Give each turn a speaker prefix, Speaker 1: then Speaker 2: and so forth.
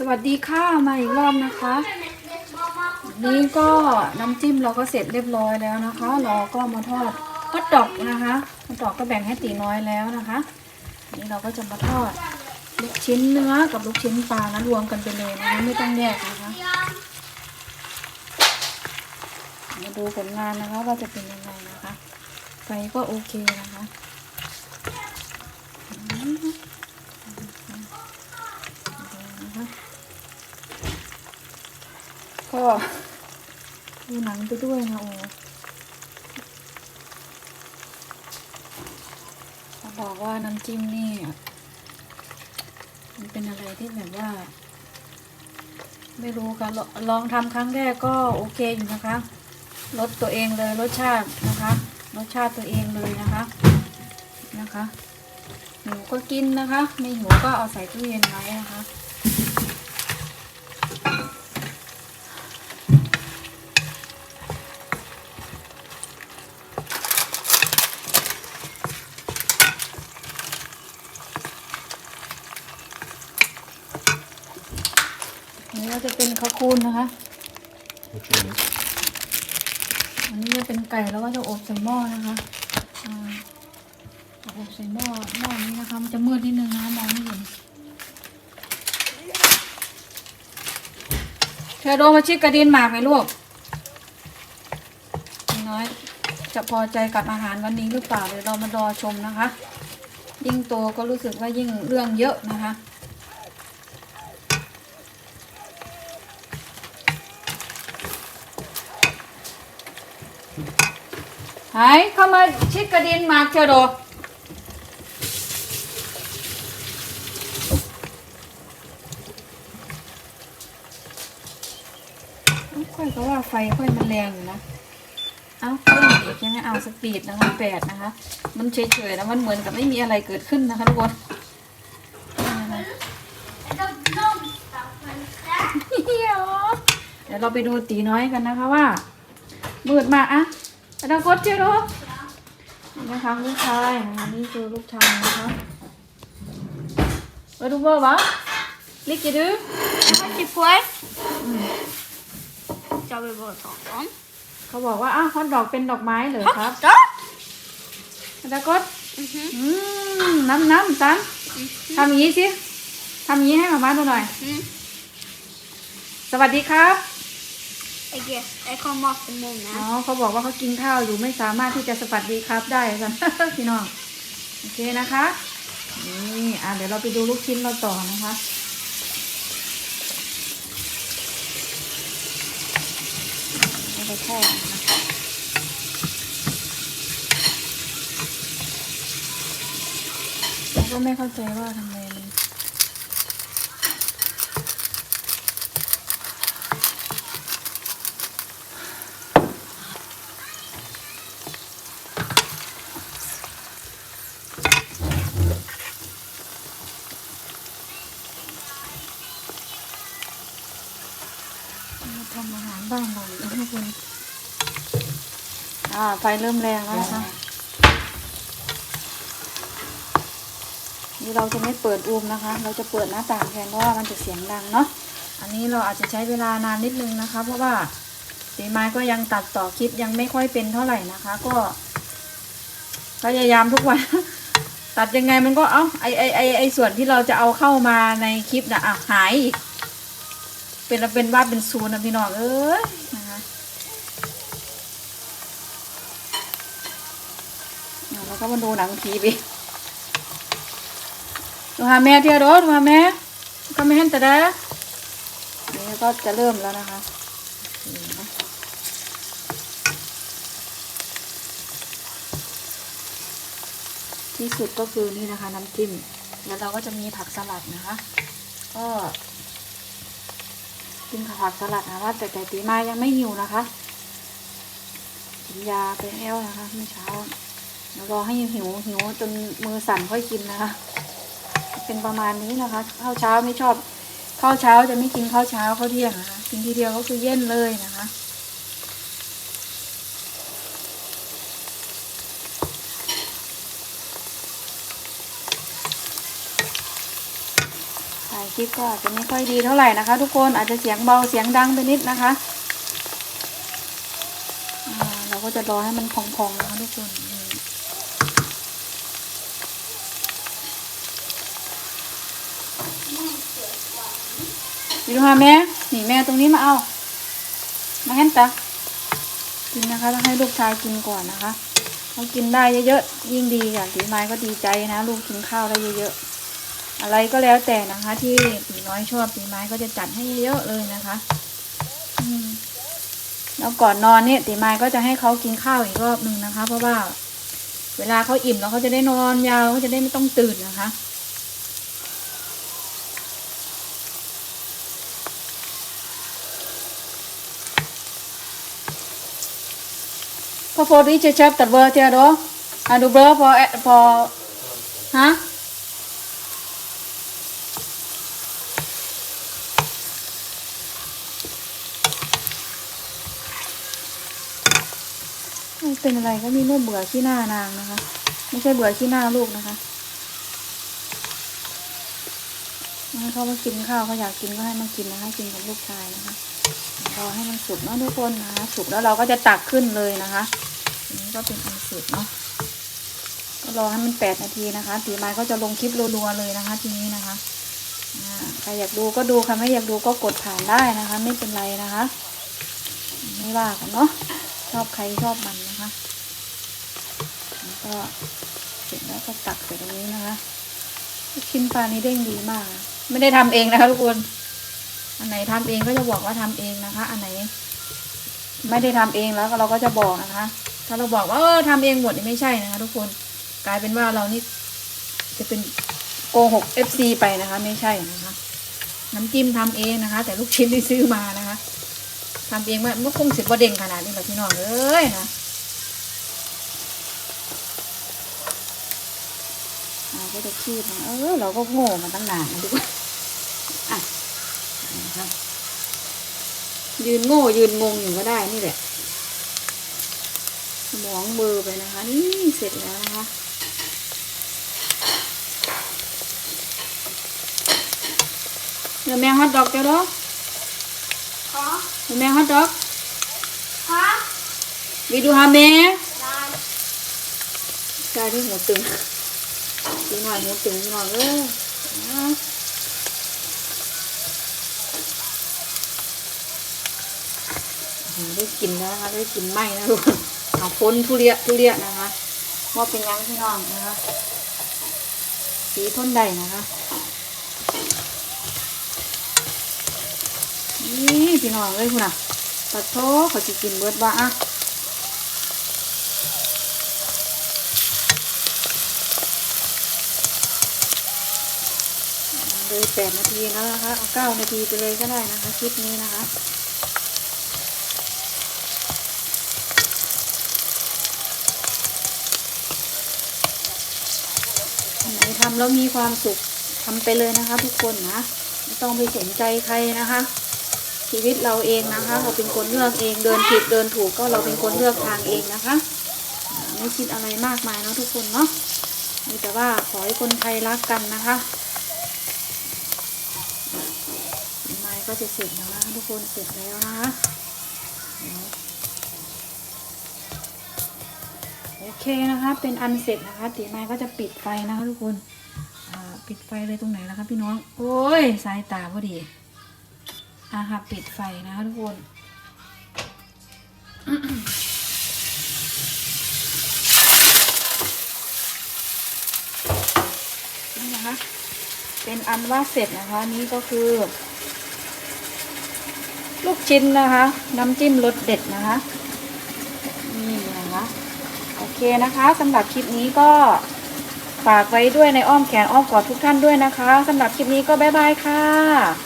Speaker 1: สวัสดีค่ะมาอีกรอบนะคะนี่ก็น้ำจิ้มเราก็เสร็จเรียบร้อยแล้วนะคะ เราก็มาทอดฮอทดอกนะคะฮอทดอกก็แบ่งให้ตีน้อยแล้วนะคะนี่เราก็จะมาทอดลูกชิ้นเนื้อกับลูกชิ้นปลานะรวมกันไปเลยนะคะไม่ต้องแยกนะคะมาดูผลงานนะคะว่าจะเป็นยังไงนะคะไฟก็โอเคนะคะ ก็ดูหนังไปด้วยนะโอ้เขาบอกว่าน้ำจิ้มนี่ มันเป็นอะไรที่แบบว่า ไม่รู้กันลลองทำครั้งแรกก็โอเคอยู่นะคะรสตัวเองเลยรสชาตินะคะรสชาติตัวเองเลยนะคะนะคะหิวก็กินนะคะ ไม่หิวก็เอาใส่ตู้เย็นไว้นะคะ ก็จะเป็นข้าวคูนนะคะ อันนี้จะเป็นไก่แล้วก็จะอบใส่หม้อนะคะอบใส่หม้อหม้อนี้นะคะมันจะมืดนิดนึงนะมองไม่เห็นเธอโดนมาชิกกระดินหมากไหมลูกน้อยจะพอใจกับอาหารวันนี้หรือเปล่าเดี๋ยวเรามารอชมนะคะ ยิ่งโตก็รู้สึกว่ายิ่งเรื่องเยอะนะคะ หายเข้ามาชิดกระดินหมากเชียวโดเอ้าค่อยก็ว่าไฟค่อยมันแรงอยู่นะ เอาเพิ่มอีกใช่ไหมเอาสปีดนะคะแปดนะคะ มันเฉยๆนะมันเหมือนกับไม่มีอะไรเกิดขึ้นนะคะทุกคนเดี๋ยวเดี๋ยวเราไปดูตีน้อยกันนะคะว่ามืดมากอะ อนาคตเจ้าดูนี่นะคะลูกชายนะคะนี่คือลูกชายนะคะมาดูเบอร์วะลิกกี่ดู
Speaker 2: Har du får? Jag vill bara ta dem.
Speaker 1: เขาบอกว่าอ้าวฮอตดอกเป็นดอกไม้เหรอครับ
Speaker 2: Då.
Speaker 1: อนาคตอืมน้ำน้ำสันทำอย่างนี้สิทำอย่างนี้ให้มาม่าดูหน่อย
Speaker 2: Mm.
Speaker 1: สวัสดีครับ
Speaker 2: Jag, jag kommer att till
Speaker 1: อ๋อ
Speaker 2: många.
Speaker 1: เขาบอกว่าเขากินข้าวอยู่ไม่สามารถที่จะสวัสดีครับได้สันพี่น้องโอเคนะคะนี่อะเดี๋ยวเราไปดูลูกชิ้นเราต่อนะคะ เอาไปทอดนะคะแล้วก็ไม่เข้าใจว่าทำไม อาหารบ้านเราอีกนะทุกคนอ่าไฟเริ่มแรงแล้วนะคะ นี่เราจะไม่เปิดอูมนะคะ เราจะเปิดหน้าต่างแทนเพราะว่ามันจะเสียงดังเนาะ อันนี้เราอาจจะใช้เวลานานนิดนึงนะคะ เพราะว่าตีไม้ก็ยังตัดต่อคลิปยังไม่ค่อยเป็นเท่าไหร่นะคะ ก็พยายามทุกวันตัดยังไงมันก็เอ้าไอไอไอไอส่วนที่เราจะเอาเข้ามาในคลิปนะอะหายอีก เป็นเป็นว่าเป็นศูนย์นะพี่น้องเอ้ยนะคะแล้วก็มาดูหนังผีไปดูหาแม่เที่ยวรถดูหาแม่ก็ไม่เห็นแต่ได้นี่ก็จะเริ่มแล้วนะคะนี่นะที่สุดก็คือนี่นะคะ น้ำจิ้มแล้วเราก็จะมีผักสลัดนะคะ ก็ กินผักสลัดนะว่าแต่แต่ตีมายังไม่หิวนะคะกินยาไปแล้วนะคะเมื่อเช้าเดี๋ยวรอให้หิวหิวจนมือสั่นค่อยกินนะคะ เป็นประมาณนี้นะคะข้าวเช้าไม่ชอบข้าวเช้าจะไม่กินข้าวเช้าข้าวเที่ยงนะคะกินทีเดียวก็คือเย็นเลยนะคะ คลิปก็อาจจะไม่ค่อยดีเท่าไหร่นะคะ ทุกคนอาจจะเสียงเบาเสียงดังไปนิดนะคะเราก็จะรอให้มันพองๆนะคะทุกคนนี่วิดูฮาแม่นี่แม่ตรงนี้มาเอา มาแฮนตากินนะคะต้องให้ลูกชายกินก่อนนะคะเขากินได้เยอะๆยิ่งดีค่ะตีไม้ก็ดีใจนะ ลูกกินข้าวได้เยอะๆ อะไรก็แล้วแต่นะคะ ที่ตีน้อยชอบตีไม้ก็จะจัดให้เยอะๆเลยนะคะแล้วก่อนนอนเนี่ยตีไม้ก็จะให้เขากินข้าวอีกรอบหนึ่งนะคะ เพราะว่า เวลาเขาอิ่มแล้วเขาจะได้นอนยาวเขาจะได้ไม่ต้องตื่นนะคะพอโฟดีเชฟตัดเบอร์เทียดออะดูเบอร์พอแอพอฮะ เป็นอะไรก็มีเมื่อเบื่อขี้หน้านางนะคะ ไม่ใช่เบื่อขี้หน้าลูกนะคะให้เขามากินข้าวเขาอยากกินก็ให้มากินนะคะ กินกับลูกชายนะคะรอให้มันสุกเนาะทุกคนนะคะสุกแล้วเราก็จะตักขึ้นเลยนะคะอันนี้ก็เป็นอันสร็จเนาะก็รอให้มันแปดนาทีนะคะตีไม้ก็จะลงคลิปรัวๆเลยนะคะ ทีนี้นะคะใครอยากดูก็ดูใครไม่อยากดูก็กดผ่านได้นะคะ ไม่เป็นไรนะคะ ไม่ว่ากันเนาะ ชอบใครชอบมันนะคะแล้วก็เสร็จแล้วก็ตักใส่ตรงนี้นะคะ ชิ้นปลานี้เด้งดีมาก ไม่ได้ทำเองนะคะทุกคน อันไหนทำเองก็จะบอกว่าทำเองนะคะ อันไหน ไม่ได้ทำเองแล้วเราก็จะบอกนะคะ ถ้าเราบอกว่าเออทำเองหมดนี่ไม่ใช่นะคะ ทุกคน กลายเป็นว่าเรานี่จะเป็นโกหก FC ไปนะคะ ไม่ใช่นะคะ น้ำจิ้มทำเองนะคะ แต่ลูกชิ้นที่ซื้อมานะคะ ทำเองมันก็คงสิบประเด็นขนาดนี้หรอพี่น้องเอ้ยนะเราก็จะคีบเออเราก็โง่มาตั้งนานนะทุกคนอะนะคะยืนโง่ยืนงงอยู่ก็ได้นี่แหละสมองเบอร์ไปนะคะนี่เสร็จแล้วนะคะเดี๋ยวแม่ฮอตดอกเจ้าดอก
Speaker 2: Huh?
Speaker 1: เดี๋ยว แม่ฮอตดอก
Speaker 2: Huh?
Speaker 1: วีดูฮาแม่
Speaker 2: Nine.
Speaker 1: ใช่ที่หัวตึงดีหน่อยหัวตึงหน่อยเออนะโอ้โหได้กินแล้วนะคะได้กินไหมนะลูกเอาพ้นทุเรียทุเรียนะคะว่าเป็นยังพี่น้องนะคะสีทนใดนะคะ นี่พี่น้องเลยคุณอะตัดโทเขาจะกินเบิดว่าอะเลยแปดนาทีแล้วนะคะเอาเก้านาทีไปเลยก็ได้นะคะคลิปนี้นะคะอันไหนทำแล้วมีความสุขทำไปเลยนะคะทุกคนนะ ไม่ต้องไปสนใจใครนะคะ ชีวิตเราเองนะคะ เราเป็นคนเลือกเองเดินผิดเดินถูกก็เราเป็นคนเลือกทางเองนะคะ ไม่คิดอะไรมากมายเนาะทุกคนเนาะมีแต่ว่าขอให้คนไทยรักกันนะคะไม้ก็จะเสร็จแล้วนะคะทุกคนเสร็จแล้วนะคะโอเคนะคะ เป็นอันเสร็จนะคะตีไม้ก็จะปิดไฟนะคะทุกคนปิดไฟเลยตรงไหนนะคะพี่น้อง โอ้ย สายตาพอดี อะค่ะปิดไฟนะคะทุกคนนี่นะคะ เป็นอันว่าเสร็จนะคะ นี่ก็คือ ลูกชิ้นนะคะ น้ำจิ้มรสเด็ดนะคะ นี่นะคะ โอเคนะคะสำหรับคลิปนี้ก็ฝากไว้ด้วยในอ้อมแขนอ้อมกอดทุกท่านด้วยนะคะสำหรับคลิปนี้ก็บ๊ายบายค่ะ